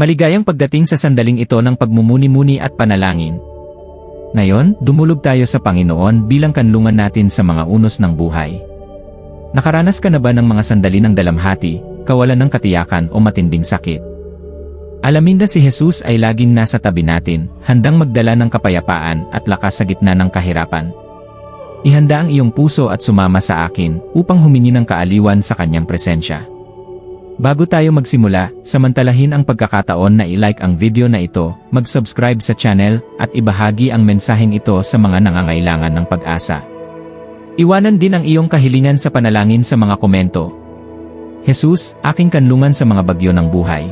Maligayang pagdating sa sandaling ito ng pagmumuni-muni at panalangin. Ngayon, dumulog tayo sa Panginoon bilang kanlungan natin sa mga unos ng buhay. Nakaranas ka na ba ng mga sandali ng dalamhati, kawalan ng katiyakan o matinding sakit? Alamin na si Jesus ay laging nasa tabi natin, handang magdala ng kapayapaan at lakas sa gitna ng kahirapan. Ihanda ang iyong puso at sumama sa akin upang humingi ng kaaliwan sa kanyang presensya. Bago tayo magsimula, samantalahin ang pagkakataon na i-like ang video na ito, mag-subscribe sa channel, at ibahagi ang mensaheng ito sa mga nangangailangan ng pag-asa. Iwanan din ang iyong kahilingan sa panalangin sa mga komento. Jesus, aking kanlungan sa mga bagyo ng buhay.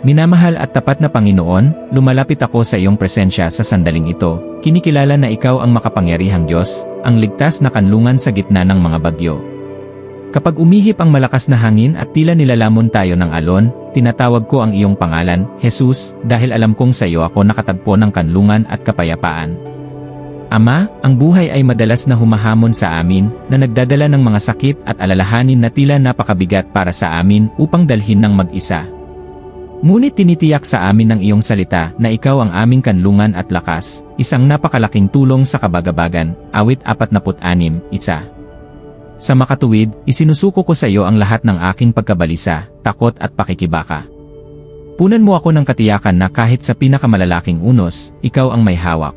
Minamahal at tapat na Panginoon, lumalapit ako sa iyong presensya sa sandaling ito, kinikilala na ikaw ang makapangyarihang Diyos, ang ligtas na kanlungan sa gitna ng mga bagyo. Kapag umihip ang malakas na hangin at tila nilalamon tayo ng alon, tinatawag ko ang iyong pangalan, Jesus, dahil alam kong sa iyo ako nakatagpo ng kanlungan at kapayapaan. Ama, ang buhay ay madalas na humahamon sa amin, na nagdadala ng mga sakit at alalahanin na tila napakabigat para sa amin upang dalhin ng mag-isa. Ngunit tinitiyak sa amin ng iyong salita na ikaw ang aming kanlungan at lakas, isang napakalaking tulong sa kabagabagan, awit 46, isa. Sa makatuwid, isinusuko ko sa iyo ang lahat ng aking pagkabalisa, takot at pakikibaka. Punan mo ako ng katiyakan na kahit sa pinakamalalaking unos, ikaw ang may hawak.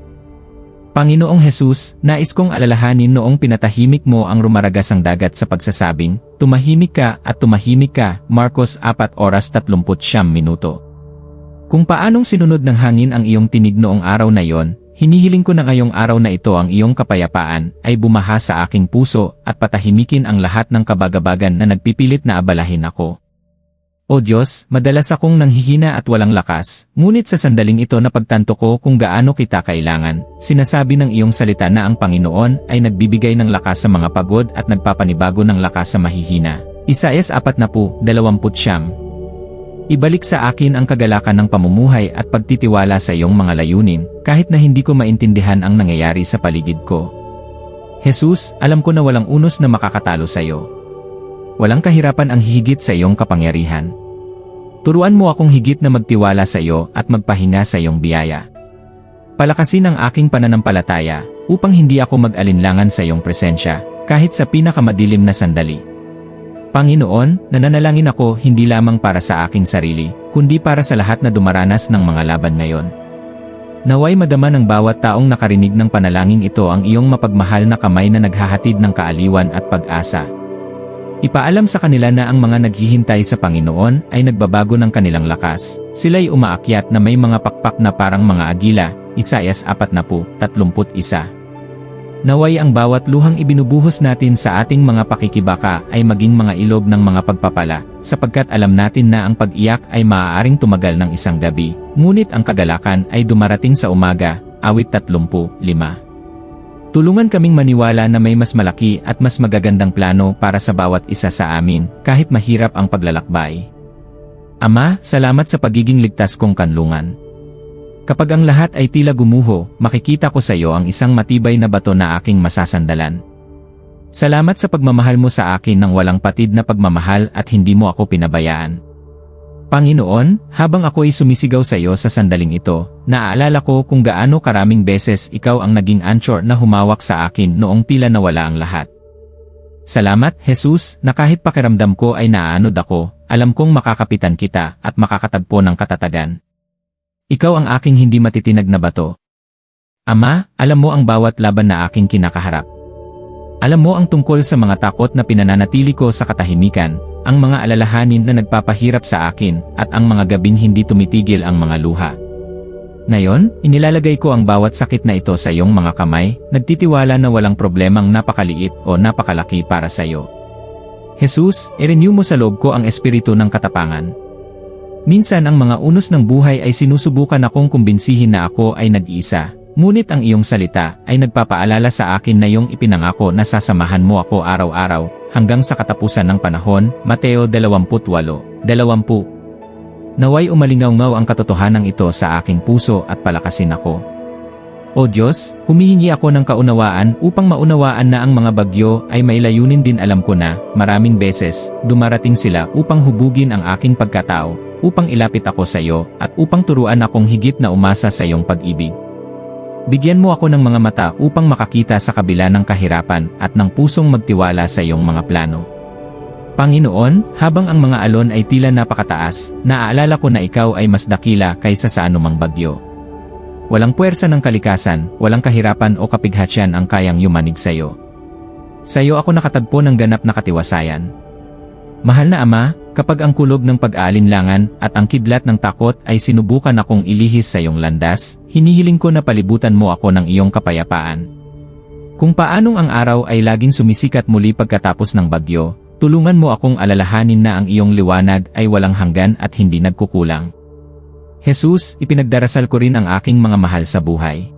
Panginoong Jesus, nais kong alalahanin noong pinatahimik mo ang rumaragasang dagat sa pagsasabing, Tumahimik ka at tumahimik ka, Marcos 4 oras 30 minuto. Kung paanong sinunod ng hangin ang iyong tinig noong araw na yon, hinihiling ko na ngayong araw na ito ang iyong kapayapaan ay bumaha sa aking puso at patahimikin ang lahat ng kabagabagan na nagpipilit na abalahin ako. O Diyos, madalas akong nanghihina at walang lakas, ngunit sa sandaling ito napagtanto ko kung gaano kita kailangan. Sinasabi ng iyong salita na ang Panginoon ay nagbibigay ng lakas sa mga pagod at nagpapanibago ng lakas sa mahihina. Isayas 40, 20 Ibalik sa akin ang kagalakan ng pamumuhay at pagtitiwala sa iyong mga layunin, kahit na hindi ko maintindihan ang nangyayari sa paligid ko. Jesus, alam ko na walang unos na makakatalo sa iyo. Walang kahirapan ang higit sa iyong kapangyarihan. Turuan mo akong higit na magtiwala sa iyo at magpahinga sa iyong biyaya. Palakasin ang aking pananampalataya upang hindi ako mag-alinlangan sa iyong presensya kahit sa pinakamadilim na sandali. Panginoon, nananalangin ako hindi lamang para sa aking sarili, kundi para sa lahat na dumaranas ng mga laban ngayon. Naway madama ng bawat taong nakarinig ng panalangin ito ang iyong mapagmahal na kamay na naghahatid ng kaaliwan at pag-asa. Ipaalam sa kanila na ang mga naghihintay sa Panginoon ay nagbabago ng kanilang lakas. Sila'y umaakyat na may mga pakpak na parang mga agila, Isayas 40, 31. Naway ang bawat luhang ibinubuhos natin sa ating mga pakikibaka ay maging mga ilog ng mga pagpapala, sapagkat alam natin na ang pag-iyak ay maaaring tumagal ng isang gabi, ngunit ang kagalakan ay dumarating sa umaga, awit 35. Tulungan kaming maniwala na may mas malaki at mas magagandang plano para sa bawat isa sa amin, kahit mahirap ang paglalakbay. Ama, salamat sa pagiging ligtas kong kanlungan. Kapag ang lahat ay tila gumuho, makikita ko sa iyo ang isang matibay na bato na aking masasandalan. Salamat sa pagmamahal mo sa akin ng walang patid na pagmamahal at hindi mo ako pinabayaan. Panginoon, habang ako ay sumisigaw sa iyo sa sandaling ito, naaalala ko kung gaano karaming beses ikaw ang naging anchor na humawak sa akin noong tila nawala ang lahat. Salamat, Jesus, na kahit pakiramdam ko ay naaanod ako, alam kong makakapitan kita at makakatagpo ng katatagan. Ikaw ang aking hindi matitinag na bato. Ama, alam mo ang bawat laban na aking kinakaharap. Alam mo ang tungkol sa mga takot na pinananatili ko sa katahimikan, ang mga alalahanin na nagpapahirap sa akin, at ang mga gabing hindi tumitigil ang mga luha. Ngayon, inilalagay ko ang bawat sakit na ito sa iyong mga kamay, nagtitiwala na walang problemang napakaliit o napakalaki para sa iyo. Jesus, i-renew mo sa loob ko ang espiritu ng katapangan. Minsan ang mga unos ng buhay ay sinusubukan akong kumbinsihin na ako ay nag-iisa, ngunit ang iyong salita ay nagpapaalala sa akin na iyong ipinangako na sasamahan mo ako araw-araw hanggang sa katapusan ng panahon, Mateo 28, 20. Naway umalingaw-ngaw ang katotohanan ito sa aking puso at palakasin ako. O Diyos, humihingi ako ng kaunawaan upang maunawaan na ang mga bagyo ay may layunin din alam ko na, maraming beses, dumarating sila upang hubugin ang aking pagkatao, upang ilapit ako sa iyo at upang turuan akong higit na umasa sa iyong pag-ibig. Bigyan mo ako ng mga mata upang makakita sa kabila ng kahirapan at ng pusong magtiwala sa iyong mga plano. Panginoon, habang ang mga alon ay tila napakataas, naaalala ko na ikaw ay mas dakila kaysa sa anumang bagyo. Walang puwersa ng kalikasan, walang kahirapan o kapighatsyan ang kayang yumanig sa iyo. Sa iyo ako nakatagpo ng ganap na katiwasayan. Mahal na Ama, kapag ang kulog ng pag-aalinlangan at ang kidlat ng takot ay sinubukan akong ilihis sa iyong landas, hinihiling ko na palibutan mo ako ng iyong kapayapaan. Kung paanong ang araw ay laging sumisikat muli pagkatapos ng bagyo, tulungan mo akong alalahanin na ang iyong liwanag ay walang hanggan at hindi nagkukulang. Jesus, ipinagdarasal ko rin ang aking mga mahal sa buhay.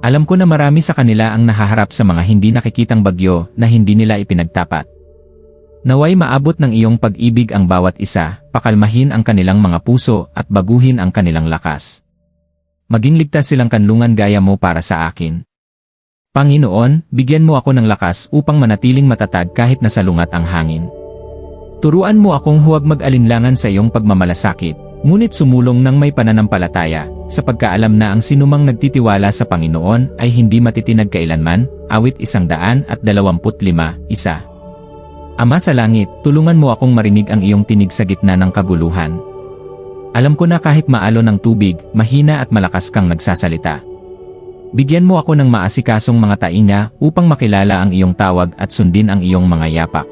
Alam ko na marami sa kanila ang nahaharap sa mga hindi nakikitang bagyo na hindi nila ipinagtapat. Naway maabot ng iyong pag-ibig ang bawat isa, pakalmahin ang kanilang mga puso at baguhin ang kanilang lakas. Maging ligtas silang kanlungan gaya mo para sa akin. Panginoon, bigyan mo ako ng lakas upang manatiling matatag kahit nasalungat ang hangin. Turuan mo akong huwag mag-alinlangan sa iyong pagmamalasakit, ngunit sumulong ng may pananampalataya, sa pagkaalam na ang sinumang nagtitiwala sa Panginoon ay hindi matitinag kailanman, awit isang daan at dalawamput lima, isa. Ama sa langit, tulungan mo akong marinig ang iyong tinig sa gitna ng kaguluhan. Alam ko na kahit maalo ng tubig, mahina at malakas kang nagsasalita. Bigyan mo ako ng maasikasong mga tainga upang makilala ang iyong tawag at sundin ang iyong mga yapak.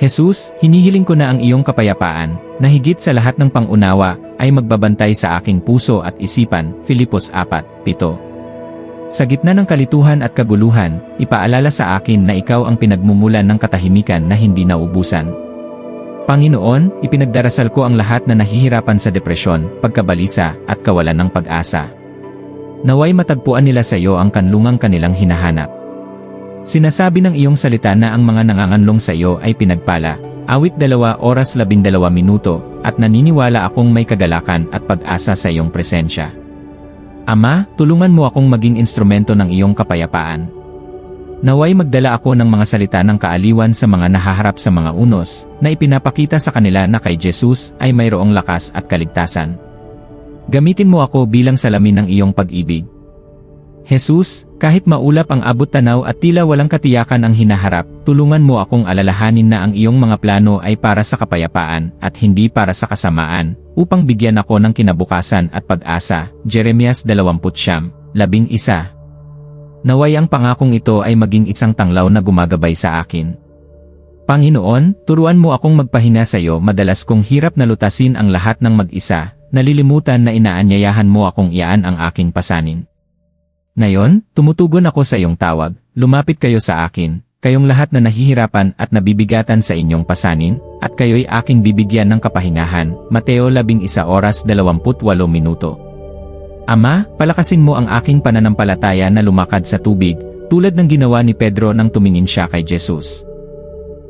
Jesus, hinihiling ko na ang iyong kapayapaan, na higit sa lahat ng pangunawa, ay magbabantay sa aking puso at isipan, Filipos 4:7. Sa gitna ng kalituhan at kaguluhan, ipaalala sa akin na ikaw ang pinagmumulan ng katahimikan na hindi naubusan. Panginoon, ipinagdarasal ko ang lahat na nahihirapan sa depresyon, pagkabalisa, at kawalan ng pag-asa. Naway matagpuan nila sa iyo ang kanlungang kanilang hinahanap. Sinasabi ng iyong salita na ang mga nanganganlong sa iyo ay pinagpala, awit dalawa oras labindalawa minuto, at naniniwala akong may kagalakan at pag-asa sa iyong presensya. Ama, tulungan mo akong maging instrumento ng iyong kapayapaan. Naway magdala ako ng mga salita ng kaaliwan sa mga nahaharap sa mga unos, na ipinapakita sa kanila na kay Jesus ay mayroong lakas at kaligtasan. Gamitin mo ako bilang salamin ng iyong pag-ibig. Jesus, kahit maulap ang abot tanaw at tila walang katiyakan ang hinaharap, tulungan mo akong alalahanin na ang iyong mga plano ay para sa kapayapaan at hindi para sa kasamaan, upang bigyan ako ng kinabukasan at pag-asa. Jeremias 20, 11 Naway ang pangakong ito ay maging isang tanglaw na gumagabay sa akin. Panginoon, turuan mo akong magpahinga sa iyo madalas kong hirap na lutasin ang lahat ng mag-isa, nalilimutan na inaanyayahan mo akong iyaan ang aking pasanin. Ngayon, tumutugon ako sa iyong tawag, lumapit kayo sa akin, kayong lahat na nahihirapan at nabibigatan sa inyong pasanin, at kayo'y aking bibigyan ng kapahingahan. Mateo 11 oras 28 minuto. Ama, palakasin mo ang aking pananampalataya na lumakad sa tubig, tulad ng ginawa ni Pedro nang tumingin siya kay Jesus.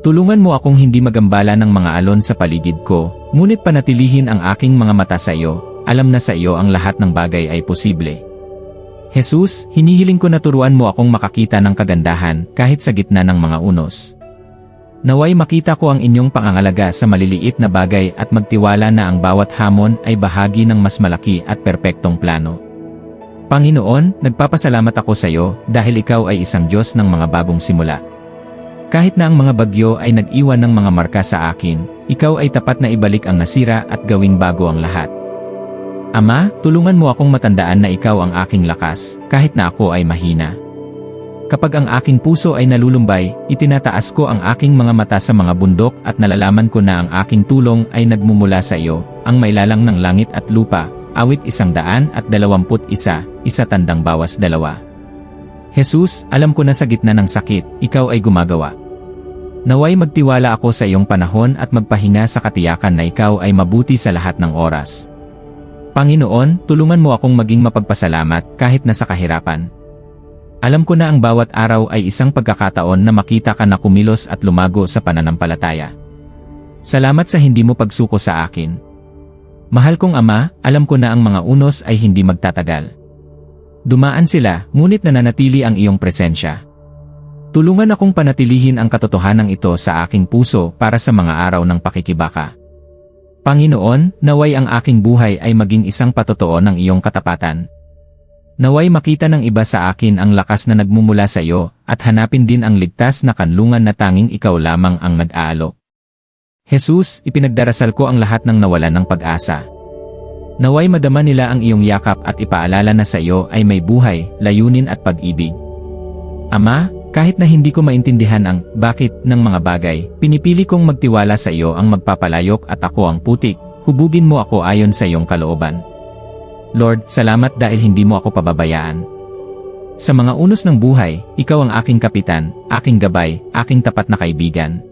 Tulungan mo akong hindi magambala ng mga alon sa paligid ko, ngunit panatilihin ang aking mga mata sa iyo, alam na sa iyo ang lahat ng bagay ay posible. Jesus, hinihiling ko na turuan mo akong makakita ng kagandahan kahit sa gitna ng mga unos. Naway makita ko ang inyong pangangalaga sa maliliit na bagay at magtiwala na ang bawat hamon ay bahagi ng mas malaki at perpektong plano. Panginoon, nagpapasalamat ako sa iyo dahil ikaw ay isang Diyos ng mga bagong simula. Kahit na ang mga bagyo ay nag-iwan ng mga marka sa akin, ikaw ay tapat na ibalik ang nasira at gawing bago ang lahat. Ama, tulungan mo akong matandaan na ikaw ang aking lakas, kahit na ako ay mahina. Kapag ang aking puso ay nalulumbay, itinataas ko ang aking mga mata sa mga bundok at nalalaman ko na ang aking tulong ay nagmumula sa iyo, ang mailalang ng langit at lupa, awit isang daan at dalawamput isa, isa tandang bawas dalawa. Jesus, alam ko na sa gitna ng sakit, ikaw ay gumagawa. Naway magtiwala ako sa iyong panahon at magpahinga sa katiyakan na ikaw ay mabuti sa lahat ng oras. Panginoon, tulungan mo akong maging mapagpasalamat kahit nasa kahirapan. Alam ko na ang bawat araw ay isang pagkakataon na makita ka na kumilos at lumago sa pananampalataya. Salamat sa hindi mo pagsuko sa akin. Mahal kong Ama, alam ko na ang mga unos ay hindi magtatagal. Dumaan sila, ngunit nananatili ang iyong presensya. Tulungan akong panatilihin ang katotohanan ito sa aking puso para sa mga araw ng pakikibaka. Panginoon, naway ang aking buhay ay maging isang patotoo ng iyong katapatan. Naway makita ng iba sa akin ang lakas na nagmumula sa iyo, at hanapin din ang ligtas na kanlungan na tanging ikaw lamang ang nag-aalok. Jesus, ipinagdarasal ko ang lahat ng nawalan ng pag-asa. Naway madama nila ang iyong yakap at ipaalala na sa iyo ay may buhay, layunin at pag-ibig. Ama, kahit na hindi ko maintindihan ang bakit ng mga bagay, pinipili kong magtiwala sa iyo ang magpapalayok at ako ang putik, hubugin mo ako ayon sa iyong kalooban. Lord, salamat dahil hindi mo ako pababayaan. Sa mga unos ng buhay, ikaw ang aking kapitan, aking gabay, aking tapat na kaibigan.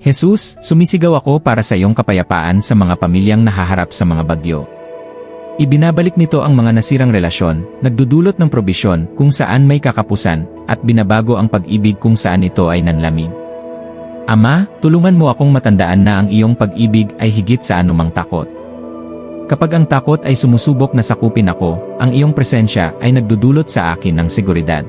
Jesus, sumisigaw ako para sa iyong kapayapaan sa mga pamilyang nahaharap sa mga bagyo. Ibinabalik nito ang mga nasirang relasyon, nagdudulot ng probisyon kung saan may kakapusan, at binabago ang pag-ibig kung saan ito ay nanlamig. Ama, tulungan mo akong matandaan na ang iyong pag-ibig ay higit sa anumang takot. Kapag ang takot ay sumusubok na sakupin ako, ang iyong presensya ay nagdudulot sa akin ng seguridad.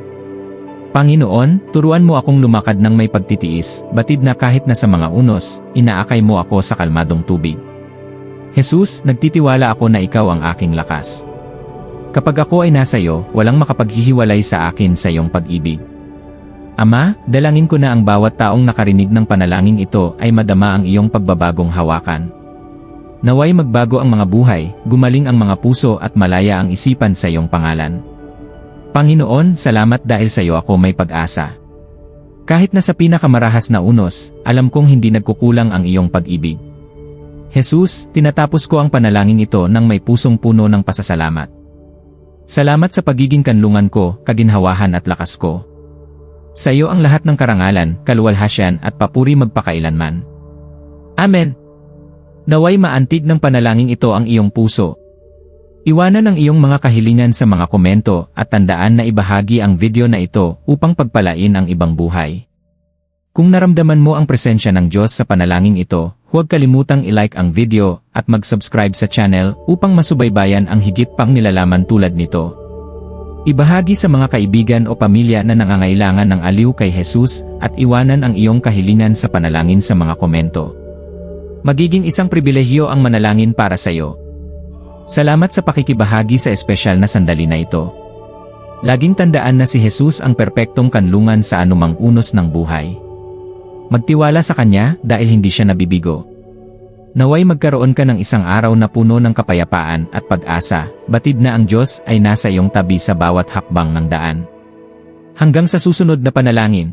Panginoon, turuan mo akong lumakad ng may pagtitiis, batid na kahit na sa mga unos, inaakay mo ako sa kalmadong tubig. Jesus, nagtitiwala ako na ikaw ang aking lakas. Kapag ako ay nasa iyo, walang makapaghihiwalay sa akin sa iyong pag-ibig. Ama, dalangin ko na ang bawat taong nakarinig ng panalangin ito ay madama ang iyong pagbabagong hawakan. Naway magbago ang mga buhay, gumaling ang mga puso at malaya ang isipan sa iyong pangalan. Panginoon, salamat dahil sa iyo ako may pag-asa. Kahit na sa pinakamarahas na unos, alam kong hindi nagkukulang ang iyong pag-ibig. Jesus, tinatapos ko ang panalangin ito ng may pusong puno ng pasasalamat. Salamat sa pagiging kanlungan ko, kaginhawahan at lakas ko. Sa iyo ang lahat ng karangalan, kaluwalhasyan at papuri magpakailanman. Amen. Naway maantig ng panalangin ito ang iyong puso. Iwanan ang iyong mga kahilingan sa mga komento at tandaan na ibahagi ang video na ito upang pagpalain ang ibang buhay. Kung naramdaman mo ang presensya ng Diyos sa panalangin ito, huwag kalimutang i-like ang video at mag-subscribe sa channel upang masubaybayan ang higit pang nilalaman tulad nito. Ibahagi sa mga kaibigan o pamilya na nangangailangan ng aliw kay Jesus at iwanan ang iyong kahilingan sa panalangin sa mga komento. Magiging isang pribilehyo ang manalangin para sa iyo. Salamat sa pakikibahagi sa espesyal na sandali na ito. Laging tandaan na si Jesus ang perpektong kanlungan sa anumang unos ng buhay. Magtiwala sa Kanya dahil hindi siya nabibigo. Naway magkaroon ka ng isang araw na puno ng kapayapaan at pag-asa, batid na ang Diyos ay nasa iyong tabi sa bawat hakbang ng daan. Hanggang sa susunod na panalangin,